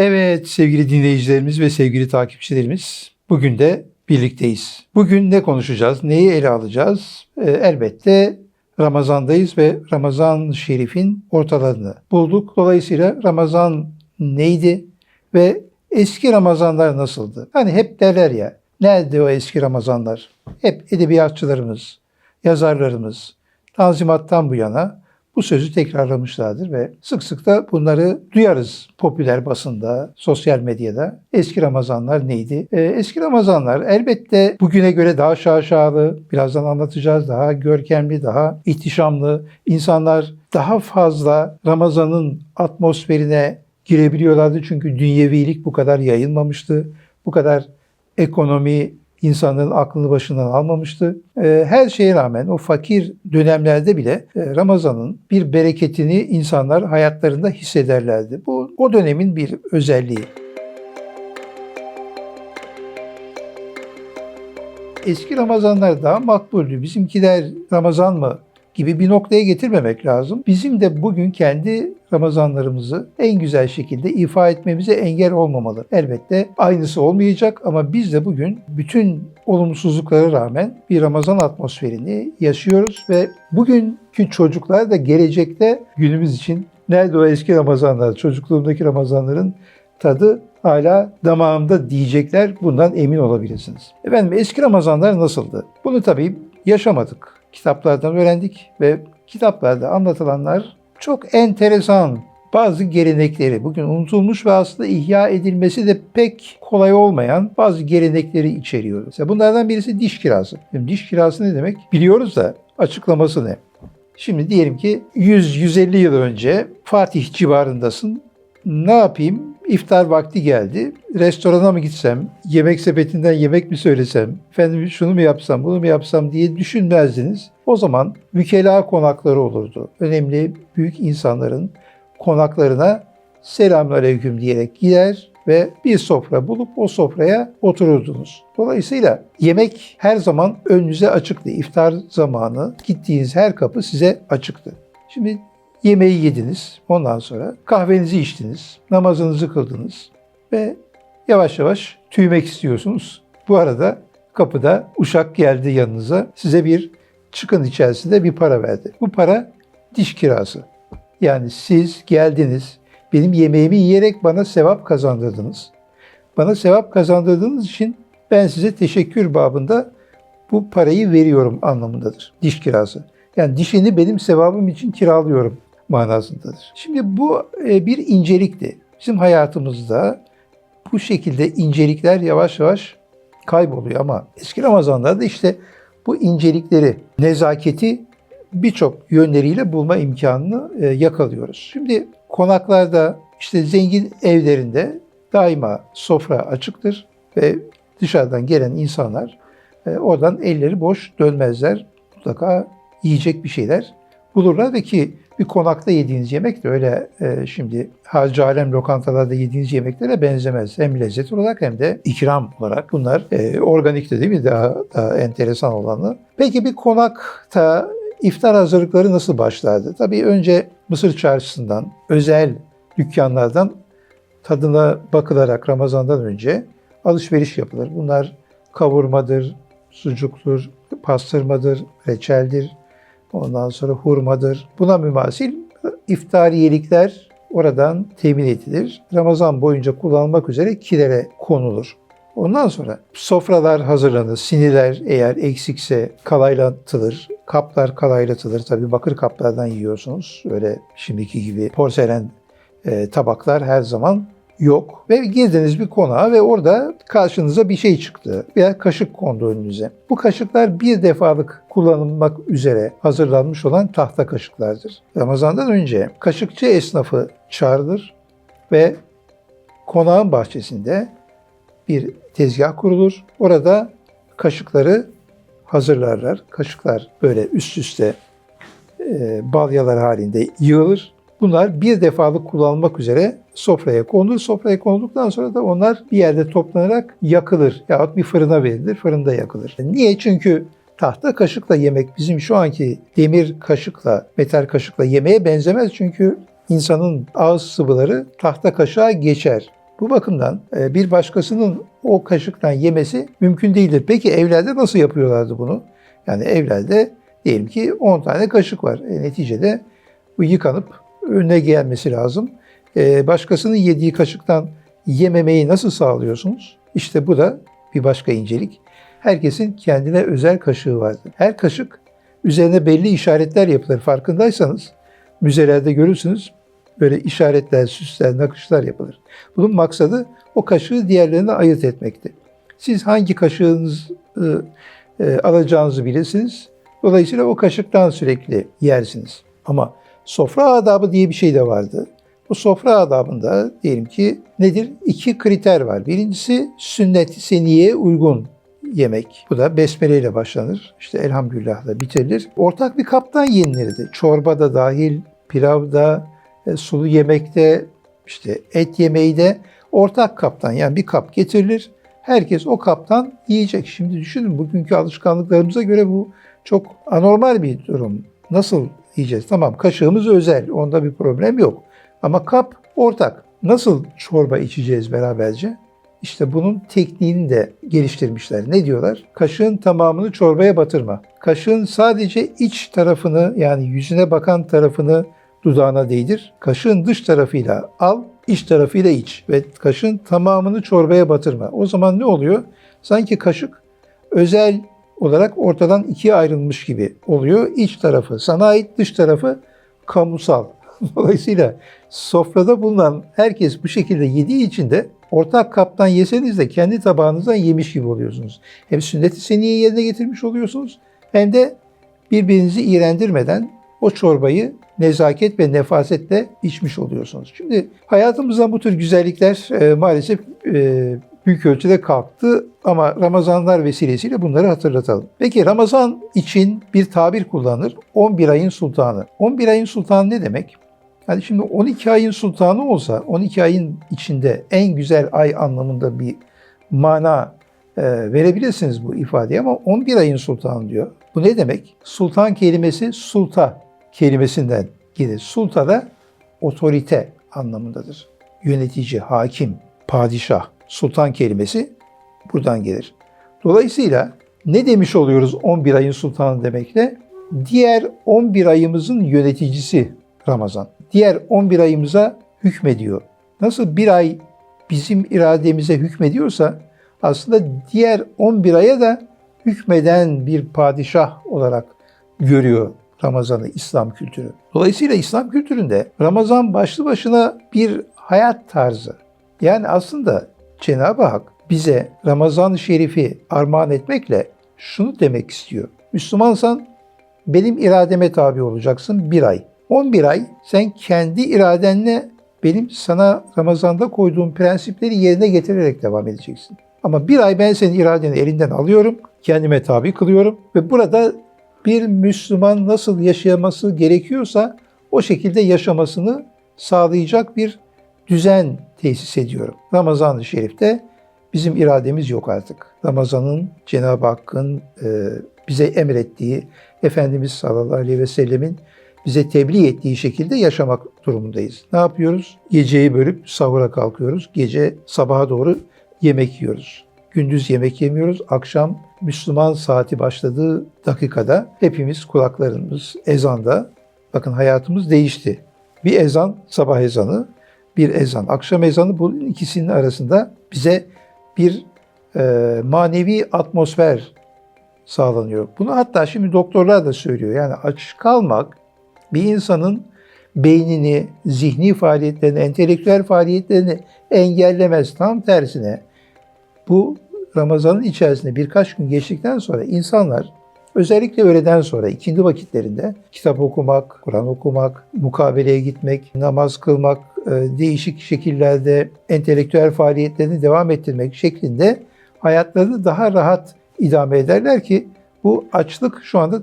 Evet sevgili dinleyicilerimiz ve sevgili takipçilerimiz bugün de birlikteyiz. Bugün ne konuşacağız, neyi ele alacağız? Ee, elbette Ramazan'dayız ve Ramazan Şerif'in ortalarını bulduk. Dolayısıyla Ramazan neydi ve eski Ramazanlar nasıldı? Hani hep derler ya, nerede o eski Ramazanlar? Hep edebiyatçılarımız, yazarlarımız Tanzimat'tan bu yana bu sözü tekrarlamışlardır ve sık sık da bunları duyarız popüler basında, sosyal medyada. Eski Ramazanlar neydi? Ee, eski Ramazanlar elbette bugüne göre daha şaşalı, birazdan anlatacağız, daha görkemli, daha ihtişamlı. İnsanlar daha fazla Ramazan'ın atmosferine girebiliyorlardı çünkü dünyevilik bu kadar yayılmamıştı. Bu kadar ekonomi insanların aklını başından almamıştı. Ee, Her şeye rağmen o fakir dönemlerde bile e, Ramazan'ın bir bereketini insanlar hayatlarında hissederlerdi. Bu o dönemin bir özelliği. Eski Ramazanlar daha makbuldü. Bizimkiler Ramazan mı gibi bir noktaya getirmemek lazım. Bizim de bugün kendi Ramazanlarımızı en güzel şekilde ifa etmemize engel olmamalı. Elbette aynısı olmayacak ama biz de bugün bütün olumsuzluklara rağmen bir Ramazan atmosferini yaşıyoruz ve bugünkü çocuklar da gelecekte günümüz için nerede o eski Ramazanlar, çocukluğumdaki Ramazanların tadı hala damağımda diyecekler. Bundan emin olabilirsiniz. Efendim eski Ramazanlar nasıldı? Bunu tabii yaşamadık. Kitaplardan öğrendik ve kitaplarda anlatılanlar çok enteresan. Bazı gelenekleri bugün unutulmuş ve aslında ihya edilmesi de pek kolay olmayan bazı gelenekleri içeriyor. Mesela bunlardan birisi diş kirası. Şimdi diş kirası ne demek? Biliyoruz da açıklaması ne? Şimdi diyelim ki 100-150 yıl önce Fatih civarındasın. Ne yapayım? İftar vakti geldi. Restorana mı gitsem, yemek sepetinden yemek mi söylesem, efendim şunu mu yapsam, bunu mu yapsam diye düşünmezdiniz. O zaman mükela konakları olurdu. Önemli büyük insanların konaklarına selamünaleyküm diyerek gider ve bir sofra bulup o sofraya otururdunuz. Dolayısıyla yemek her zaman önünüze açıktı. İftar zamanı gittiğiniz her kapı size açıktı. Şimdi yemeği yediniz. Ondan sonra kahvenizi içtiniz. Namazınızı kıldınız. Ve yavaş yavaş tüymek istiyorsunuz. Bu arada kapıda uşak geldi yanınıza. Size bir çıkın içerisinde bir para verdi. Bu para diş kirası. Yani siz geldiniz, benim yemeğimi yiyerek bana sevap kazandırdınız. Bana sevap kazandırdığınız için ben size teşekkür babında bu parayı veriyorum anlamındadır. Diş kirası. Yani dişini benim sevabım için kiralıyorum manasındadır. Şimdi bu e, bir incelikti. Bizim hayatımızda bu şekilde incelikler yavaş yavaş kayboluyor ama eski Ramazanlarda işte bu incelikleri, nezaketi birçok yönleriyle bulma imkanını e, yakalıyoruz. Şimdi konaklarda, işte zengin evlerinde daima sofra açıktır ve dışarıdan gelen insanlar e, oradan elleri boş dönmezler. Mutlaka yiyecek bir şeyler bulurlar ve ki bir konakta yediğiniz yemek de öyle e, şimdi Hacı Alem lokantalarda yediğiniz yemeklere benzemez. Hem lezzet olarak hem de ikram olarak. Bunlar e, organik de değil mi? Daha, daha enteresan olanı. Peki bir konakta iftar hazırlıkları nasıl başlardı? Tabii önce Mısır çarşısından, özel dükkanlardan tadına bakılarak Ramazan'dan önce alışveriş yapılır. Bunlar kavurmadır, sucuktur, pastırmadır, reçeldir, ondan sonra hurmadır. Buna mümasil iftariyelikler oradan temin edilir. Ramazan boyunca kullanılmak üzere kilere konulur. Ondan sonra sofralar hazırlanır. Siniler eğer eksikse kalaylatılır. Kaplar kalaylatılır. Tabii bakır kaplardan yiyorsunuz. Öyle şimdiki gibi porselen e, tabaklar her zaman yok. Ve girdiniz bir konağa ve orada karşınıza bir şey çıktı. Veya kaşık kondu önünüze. Bu kaşıklar bir defalık kullanılmak üzere hazırlanmış olan tahta kaşıklardır. Ramazandan önce kaşıkçı esnafı çağrılır ve konağın bahçesinde bir tezgah kurulur. Orada kaşıkları hazırlarlar. Kaşıklar böyle üst üste e, balyalar halinde yığılır. Bunlar bir defalık kullanılmak üzere sofraya konulur. Sofraya konulduktan sonra da onlar bir yerde toplanarak yakılır. Yahut bir fırına verilir, fırında yakılır. Niye? Çünkü tahta kaşıkla yemek bizim şu anki demir kaşıkla, metal kaşıkla yemeğe benzemez. Çünkü insanın ağız sıvıları tahta kaşığa geçer. Bu bakımdan e, bir başkasının o kaşıktan yemesi mümkün değildir. Peki evlerde nasıl yapıyorlardı bunu? Yani evlerde diyelim ki 10 tane kaşık var. E, neticede bu yıkanıp önüne gelmesi lazım. E, başkasının yediği kaşıktan yememeyi nasıl sağlıyorsunuz? İşte bu da bir başka incelik. Herkesin kendine özel kaşığı vardır. Her kaşık üzerine belli işaretler yapılır. Farkındaysanız müzelerde görürsünüz böyle işaretler, süsler, nakışlar yapılır. Bunun maksadı o kaşığı diğerlerinden ayırt etmekti. Siz hangi kaşığınızı e, alacağınızı bilirsiniz. Dolayısıyla o kaşıktan sürekli yersiniz. Ama sofra adabı diye bir şey de vardı. Bu sofra adabında diyelim ki nedir? İki kriter var. Birincisi sünnet-i seniyeye uygun yemek. Bu da besmele ile başlanır. İşte elhamdülillahla bitirilir. Ortak bir kaptan yenilirdi. Çorba da dahil, pilavda, e, sulu yemekte, işte et yemeği de ortak kaptan yani bir kap getirilir. Herkes o kaptan yiyecek. Şimdi düşünün bugünkü alışkanlıklarımıza göre bu çok anormal bir durum. Nasıl yiyeceğiz? Tamam kaşığımız özel. Onda bir problem yok. Ama kap ortak. Nasıl çorba içeceğiz beraberce? İşte bunun tekniğini de geliştirmişler. Ne diyorlar? Kaşığın tamamını çorbaya batırma. Kaşığın sadece iç tarafını yani yüzüne bakan tarafını dudağına değdir. Kaşığın dış tarafıyla al, iç tarafıyla iç ve kaşığın tamamını çorbaya batırma. O zaman ne oluyor? Sanki kaşık özel olarak ortadan ikiye ayrılmış gibi oluyor. İç tarafı sana ait, dış tarafı kamusal. Dolayısıyla sofrada bulunan herkes bu şekilde yediği için de ortak kaptan yeseniz de kendi tabağınızdan yemiş gibi oluyorsunuz. Hem sünnet-i seniye yerine getirmiş oluyorsunuz hem de birbirinizi iğrendirmeden o çorbayı nezaket ve nefasetle içmiş oluyorsunuz. Şimdi hayatımızdan bu tür güzellikler e, maalesef e, büyük ölçüde kalktı ama Ramazanlar vesilesiyle bunları hatırlatalım. Peki Ramazan için bir tabir kullanır. 11 ayın sultanı. 11 ayın sultanı ne demek? Yani şimdi 12 ayın sultanı olsa 12 ayın içinde en güzel ay anlamında bir mana e, verebilirsiniz bu ifadeye ama 11 ayın sultanı diyor. Bu ne demek? Sultan kelimesi sulta kelimesinden gelir. Sulta da otorite anlamındadır. Yönetici, hakim, padişah, sultan kelimesi buradan gelir. Dolayısıyla ne demiş oluyoruz 11 ayın sultanı demekle? Diğer 11 ayımızın yöneticisi Ramazan. Diğer 11 ayımıza hükmediyor. Nasıl bir ay bizim irademize hükmediyorsa aslında diğer 11 aya da hükmeden bir padişah olarak görüyor Ramazan'ı İslam kültürü. Dolayısıyla İslam kültüründe Ramazan başlı başına bir hayat tarzı. Yani aslında Cenab-ı Hak bize Ramazan-ı Şerif'i armağan etmekle şunu demek istiyor. Müslümansan benim irademe tabi olacaksın bir ay. 11 ay sen kendi iradenle benim sana Ramazan'da koyduğum prensipleri yerine getirerek devam edeceksin. Ama bir ay ben senin iradeni elinden alıyorum, kendime tabi kılıyorum ve burada bir Müslüman nasıl yaşaması gerekiyorsa o şekilde yaşamasını sağlayacak bir düzen tesis ediyorum. Ramazan-ı Şerif'te bizim irademiz yok artık. Ramazan'ın Cenab-ı Hakk'ın e, bize emrettiği, Efendimiz sallallahu aleyhi ve sellemin bize tebliğ ettiği şekilde yaşamak durumundayız. Ne yapıyoruz? Geceyi bölüp sahura kalkıyoruz. Gece sabaha doğru yemek yiyoruz. Gündüz yemek yemiyoruz. Akşam Müslüman saati başladığı dakikada hepimiz kulaklarımız ezanda. Bakın hayatımız değişti. Bir ezan sabah ezanı, bir ezan akşam ezanı bu ikisinin arasında bize bir e, manevi atmosfer sağlanıyor. Bunu hatta şimdi doktorlar da söylüyor. Yani aç kalmak bir insanın beynini, zihni faaliyetlerini, entelektüel faaliyetlerini engellemez. Tam tersine bu Ramazan'ın içerisinde birkaç gün geçtikten sonra insanlar özellikle öğleden sonra ikindi vakitlerinde kitap okumak, Kur'an okumak, mukabeleye gitmek, namaz kılmak, e, değişik şekillerde entelektüel faaliyetlerini devam ettirmek şeklinde hayatlarını daha rahat idame ederler ki bu açlık şu anda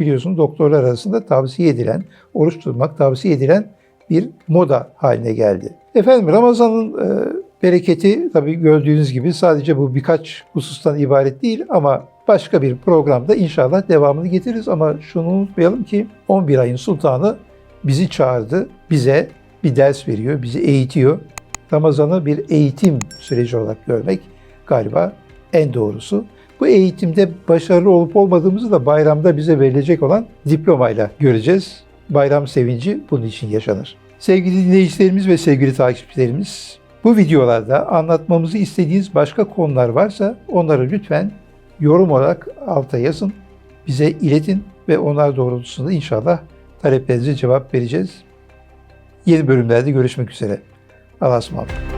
biliyorsunuz doktorlar arasında tavsiye edilen, oruç tutmak tavsiye edilen bir moda haline geldi. Efendim Ramazan'ın e, bereketi tabii gördüğünüz gibi sadece bu birkaç husustan ibaret değil ama başka bir programda inşallah devamını getiririz. Ama şunu unutmayalım ki 11 ayın sultanı bizi çağırdı, bize bir ders veriyor, bizi eğitiyor. Ramazan'ı bir eğitim süreci olarak görmek galiba en doğrusu. Bu eğitimde başarılı olup olmadığımızı da bayramda bize verilecek olan diplomayla göreceğiz. Bayram sevinci bunun için yaşanır. Sevgili dinleyicilerimiz ve sevgili takipçilerimiz, bu videolarda anlatmamızı istediğiniz başka konular varsa onları lütfen yorum olarak alta yazın, bize iletin ve onlar doğrultusunda inşallah taleplerinize cevap vereceğiz. Yeni bölümlerde görüşmek üzere. Allah'a ısmarladık.